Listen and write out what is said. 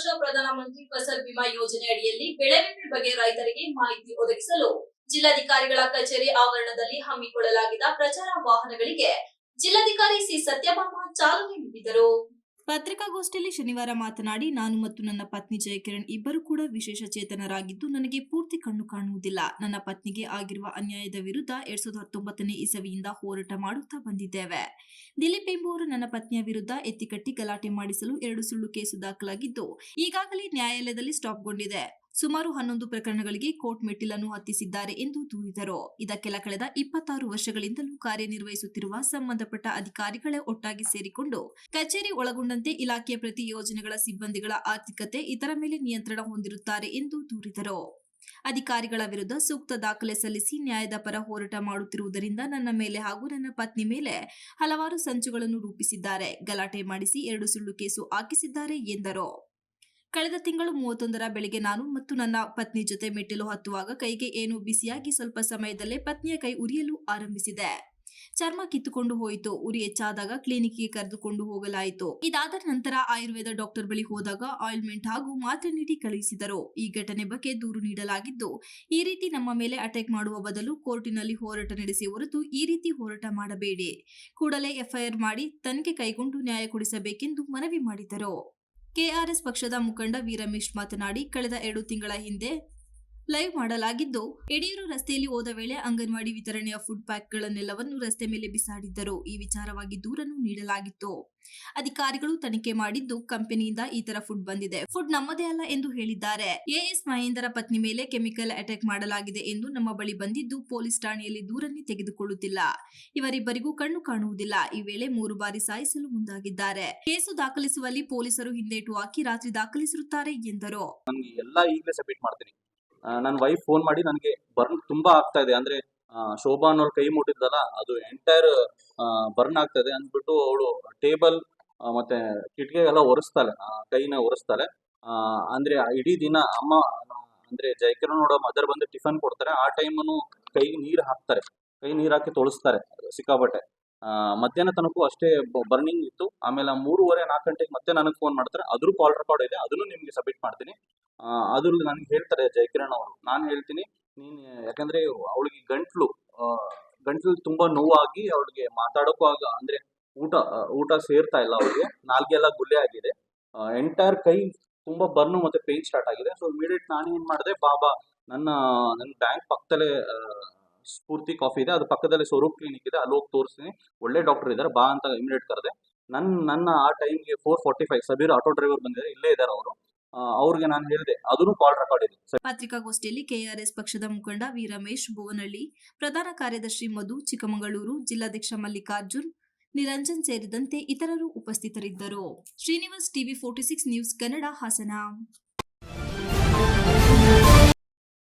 ವರ್ಷ ಪ್ರಧಾನಮಂತ್ರಿ ಫಸಲ್ ವಿಮಾ ಯೋಜನೆ ಅಡಿಯಲ್ಲಿ ಬೆಳೆ ವಿಮೆ ಬಗ್ಗೆ ರೈತರಿಗೆ ಮಾಹಿತಿ ಒದಗಿಸಲು ಜಿಲ್ಲಾಧಿಕಾರಿಗಳ ಕಚೇರಿ ಆವರಣದಲ್ಲಿ ಹಮ್ಮಿಕೊಳ್ಳಲಾಗಿದ್ದ ಪ್ರಚಾರ ವಾಹನಗಳಿಗೆ ಜಿಲ್ಲಾಧಿಕಾರಿ ಸಿ ಸತ್ಯಭಾಮ ಚಾಲನೆ ನೀಡಿದರು. ಪತ್ರಿಕಾಗೋಷ್ಠಿಯಲ್ಲಿ ಶನಿವಾರ ಮಾತನಾಡಿ, ನಾನು ಮತ್ತು ನನ್ನ ಪತ್ನಿ ಜಯಕಿರಣ್ ಇಬ್ಬರು ಕೂಡ ವಿಶೇಷ ಚೇತನರಾಗಿದ್ದು, ನನಗೆ ಪೂರ್ತಿ ಕಣ್ಣು ಕಾಣುವುದಿಲ್ಲ. ನನ್ನ ಪತ್ನಿಗೆ ಆಗಿರುವ ಅನ್ಯಾಯದ ವಿರುದ್ಧ ಎರಡ್ ಸಾವಿರದ ಹತ್ತೊಂಬತ್ತನೇ ಇಸವಿಯಿಂದ ಹೋರಾಟ ಮಾಡುತ್ತಾ ಬಂದಿದ್ದೇವೆ. ದಿಲೀಪ್ ಎಂಬುವರು ನನ್ನ ಪತ್ನಿಯ ವಿರುದ್ಧ ಎತ್ತಿಕಟ್ಟಿ ಗಲಾಟೆ ಮಾಡಿಸಲು ಎರಡು ಸುಳ್ಳು ಕೇಸು ದಾಖಲಾಗಿದ್ದು, ಈಗಾಗಲೇ ನ್ಯಾಯಾಲಯದಲ್ಲಿ ಸ್ಟಾಪ್ಗೊಂಡಿದೆ. ಸುಮಾರು ಹನ್ನೊಂದು ಪ್ರಕರಣಗಳಿಗೆ ಕೋರ್ಟ್ ಮೆಟ್ಟಿಲನ್ನು ಹತ್ತಿಸಿದ್ದಾರೆ ಎಂದು ದೂರಿದರು. ಇದಕ್ಕೆಲ್ಲ ಕಳೆದ ಇಪ್ಪತ್ತಾರು ವರ್ಷಗಳಿಂದಲೂ ಕಾರ್ಯನಿರ್ವಹಿಸುತ್ತಿರುವ ಸಂಬಂಧಪಟ್ಟ ಅಧಿಕಾರಿಗಳೇ ಒಟ್ಟಾಗಿ ಸೇರಿಕೊಂಡು ಕಚೇರಿ ಒಳಗೊಂಡಂತೆ ಇಲಾಖೆಯ ಪ್ರತಿ ಯೋಜನೆಗಳ ಸಿಬ್ಬಂದಿಗಳ ಆರ್ಥಿಕತೆ ಇತರ ಮೇಲೆ ನಿಯಂತ್ರಣ ಹೊಂದಿರುತ್ತಾರೆ ಎಂದು ದೂರಿದರು. ಅಧಿಕಾರಿಗಳ ವಿರುದ್ಧ ಸೂಕ್ತ ದಾಖಲೆ ಸಲ್ಲಿಸಿ ನ್ಯಾಯದ ಪರ ಹೋರಾಟ ಮಾಡುತ್ತಿರುವುದರಿಂದ ನನ್ನ ಮೇಲೆ ಹಾಗೂ ನನ್ನ ಪತ್ನಿ ಮೇಲೆ ಹಲವಾರು ಸಂಚುಗಳನ್ನು ರೂಪಿಸಿದ್ದಾರೆ. ಗಲಾಟೆ ಮಾಡಿಸಿ ಎರಡು ಸುಳ್ಳು ಕೇಸು ಹಾಕಿಸಿದ್ದಾರೆ ಎಂದರು. ಕಳೆದ ತಿಂಗಳು ಮೂವತ್ತೊಂದರ ಬೆಳಿಗ್ಗೆ ನಾನು ಮತ್ತು ನನ್ನ ಪತ್ನಿ ಜೊತೆ ಮೆಟ್ಟಿಲು ಹತ್ತುವಾಗ ಕೈಗೆ ಏನೋ ಬಿಸಿಯಾಗಿ ಸ್ವಲ್ಪ ಸಮಯದಲ್ಲೇ ಪತ್ನಿಯ ಕೈ ಉರಿಯಲು ಆರಂಭಿಸಿದೆ. ಚರ್ಮ ಕಿತ್ತುಕೊಂಡು ಹೋಯಿತು. ಉರಿ ಹೆಚ್ಚಾದಾಗ ಕ್ಲಿನಿಕ್ಗೆ ಕರೆದುಕೊಂಡು ಹೋಗಲಾಯಿತು. ಇದಾದ ನಂತರ ಆಯುರ್ವೇದ ಡಾಕ್ಟರ್ ಬಳಿ ಹೋದಾಗ ಆಯಿಲ್ಮೆಂಟ್ ಹಾಗೂ ಮಾತ್ರೆ ನೀಡಿ ಕಳುಹಿಸಿದರು. ಈ ಘಟನೆ ಬಗ್ಗೆ ದೂರು ನೀಡಲಾಗಿದ್ದು, ಈ ರೀತಿ ನಮ್ಮ ಮೇಲೆ ಅಟ್ಯಾಕ್ ಮಾಡುವ ಬದಲು ಕೋರ್ಟಿನಲ್ಲಿ ಹೋರಾಟ ನಡೆಸಿ ಹೊರತು ಈ ರೀತಿ ಹೋರಾಟ ಮಾಡಬೇಡಿ. ಕೂಡಲೇ ಎಫ್ಐಆರ್ ಮಾಡಿ ತನಿಖೆ ಕೈಗೊಂಡು ನ್ಯಾಯ ಕೊಡಿಸಬೇಕೆಂದು ಮನವಿ ಮಾಡಿದರು. ಕೆಆರ್ಎಸ್ ಪಕ್ಷದ ಮುಖಂಡ ವೀರಮೇಶ್ ಮಾತನಾಡಿ ಕಳೆದ ಎರಡು ತಿಂಗಳ ಹಿಂದೆ ಲೈವ್ ಮಾಡಲಾಗಿದ್ದು, ಯಡಿಯೂರು ರಸ್ತೆಯಲ್ಲಿ ಹೋದ ವೇಳೆ ಅಂಗನವಾಡಿ ವಿತರಣೆಯ ಫುಡ್ ಪ್ಯಾಕ್ಗಳನ್ನೆಲ್ಲವನ್ನು ರಸ್ತೆ ಮೇಲೆ ಬಿಸಾಡಿದ್ದರು. ಈ ವಿಚಾರವಾಗಿ ದೂರನ್ನು ನೀಡಲಾಗಿತ್ತು. ಅಧಿಕಾರಿಗಳು ತನಿಖೆ ಮಾಡಿದ್ದು ಕಂಪನಿಯಿಂದ ಈ ತರ ಫುಡ್ ಬಂದಿದೆ. ಫುಡ್ ನಮ್ಮದೇ ಅಲ್ಲ ಎಂದು ಹೇಳಿದ್ದಾರೆ. ಎಎಸ್ ಮಹೇಂದ್ರ ಪತ್ನಿ ಮೇಲೆ ಕೆಮಿಕಲ್ ಅಟ್ಯಾಕ್ ಮಾಡಲಾಗಿದೆ ಎಂದು ನಮ್ಮ ಬಳಿ ಬಂದಿದ್ದು ಪೊಲೀಸ್ ಠಾಣೆಯಲ್ಲಿ ದೂರನ್ನೇ ತೆಗೆದುಕೊಳ್ಳುತ್ತಿಲ್ಲ. ಇವರಿಬ್ಬರಿಗೂ ಕಣ್ಣು ಕಾಣುವುದಿಲ್ಲ. ಈ ವೇಳೆ ಮೂರು ಬಾರಿ ಸಾಯಿಸಲು ಮುಂದಾಗಿದ್ದಾರೆ. ಕೇಸು ದಾಖಲಿಸುವಲ್ಲಿ ಪೊಲೀಸರು ಹಿಂದೇಟು ಹಾಕಿ ರಾತ್ರಿ ದಾಖಲಿಸಿರುತ್ತಾರೆ ಎಂದರು. ನನ್ನ ವೈಫ್ ಫೋನ್ ಮಾಡಿ ನನಗೆ ಬರ್ನ್ ತುಂಬಾ ಆಗ್ತಾ ಇದೆ. ಅಂದ್ರೆ ಶೋಭಾ ಅನ್ನೋರು ಕೈ ಮುಟ್ಟಿದ್ದಲ್ಲ ಅದು ಎಂಟೈರ್ ಬರ್ನ್ ಆಗ್ತಾ ಇದೆ ಅಂದ್ಬಿಟ್ಟು ಅವಳು ಟೇಬಲ್ ಮತ್ತೆ ಕಿಟಕಿಗೆಲ್ಲ ಒರೆಸ್ತಾಳೆ. ಕೈನ ಒರೆಸ್ತಾಳೆ. ಆ, ಅಂದ್ರೆ ಇಡೀ ದಿನ ಅಮ್ಮ ಅಂದ್ರೆ ಜಯಕಿರಣ್ ನೋಡೋ ಮದರ್ ಬಂದು ಟಿಫನ್ ಕೊಡ್ತಾರೆ. ಆ ಟೈಮನು ಕೈ ನೀರು ಹಾಕ್ತಾರೆ. ಕೈ ನೀರ್ ಹಾಕಿ ತೊಳಸ್ತಾರೆ ಸಿಕ್ಕಾಪಟ್ಟೆ. ಮಧ್ಯಾಹ್ನ ತನಕೂ ಅಷ್ಟೇ ಬರ್ನಿಂಗ್ ಇತ್ತು. ಆಮೇಲೆ ಮೂರುವರೆ ನಾಲ್ಕು ಗಂಟೆಗೆ ಮತ್ತೆ ನನಗೆ ಫೋನ್ ಮಾಡ್ತಾರೆ. ಅದ್ರ ಕಾಲ್ ರೆಕಾರ್ಡ್ ಇದೆ. ಅದನ್ನು ನಿಮ್ಗೆ ಸಬ್ಮಿಟ್ ಮಾಡ್ತೀನಿ. ಅದ್ರಲ್ಲಿ ನನಗೆ ಹೇಳ್ತಾರೆ ಜಯಕಿರಣ್ ಅವರು. ನಾನು ಹೇಳ್ತೀನಿ, ನೀನು, ಯಾಕಂದ್ರೆ ಅವಳಿಗೆ ಗಂಟ್ಲು ಗಂಟ್ಲು ತುಂಬಾ ನೋವಾಗಿ ಅವಳಿಗೆ ಮಾತಾಡೋಕ್ಕೂ ಆಗ, ಅಂದ್ರೆ ಊಟ ಊಟ ಸೇರ್ತಾ ಇಲ್ಲ ಅವಳಿಗೆ. ನಾಲ್ಗೆ ಎಲ್ಲ ಗುಲ್ಲೆ ಆಗಿದೆ ಎಂಟೈರ್ ಕೈ ತುಂಬಾ ಬರ್ನು ಮತ್ತೆ ಪೇನ್ ಸ್ಟಾರ್ಟ್ ಆಗಿದೆ. ಸೊ ಇಮಿಡಿಯೇಟ್ ನಾನು ಏನ್ ಮಾಡಿದೆ, ಬಾಬಾ, ನನ್ನ ನನ್ನ ಬ್ಯಾಂಕ್ ಪಕ್ಕದಲ್ಲೇ ಸ್ಫೂರ್ತಿ ಕಾಫಿ ಇದೆ. ಅದು ಪಕ್ಕದಲ್ಲಿ ಸ್ವರೂಪ್ ಕ್ಲಿನಿಕ್ ಇದೆ. ಅಲ್ಲಿ ಹೋಗಿ ತೋರಿಸ್ತೀನಿ. ಒಳ್ಳೆ ಡಾಕ್ಟರ್ ಇದ್ದಾರೆ. ಬಾ ಅಂತ ಇಮಿಡಿಯೇಟ್ ಕರೆದೆ. ನನ್ನ ನನ್ನ ಆ ಟೈಮ್ಗೆ four forty five Sabir auto driver ಬಂದಿದ್ದಾರೆ. ಇಲ್ಲೇ ಇದ್ದಾರೆ ಅವರು. ಅವ್ರಿಗೆ ನಾನು ಹೇಳಿದೆ ಅದನ್ನು ಕಾಲ್ ರೆಕಾರ್ಡ್ ಇದೆ. ಪತ್ರಿಕಾಗೋಷ್ಠಿಯಲ್ಲಿ ಕೆಆರ್ಎಸ್ ಪಕ್ಷದ ಮುಖಂಡ ವೀರಮೇಶ್ ಭುವನಹಳ್ಳಿ ಪ್ರಧಾನ ಕಾರ್ಯದರ್ಶಿ ಮಧು ಚಿಕ್ಕಮಗಳೂರು, ಜಿಲ್ಲಾಧ್ಯಕ್ಷ ಮಲ್ಲಿಕಾರ್ಜುನ್, ನಿರಂಜನ್ ಸೇರಿದಂತೆ ಇತರರು ಉಪಸ್ಥಿತರಿದ್ದರು. Srinivas TV forty six news Kannada Hassan.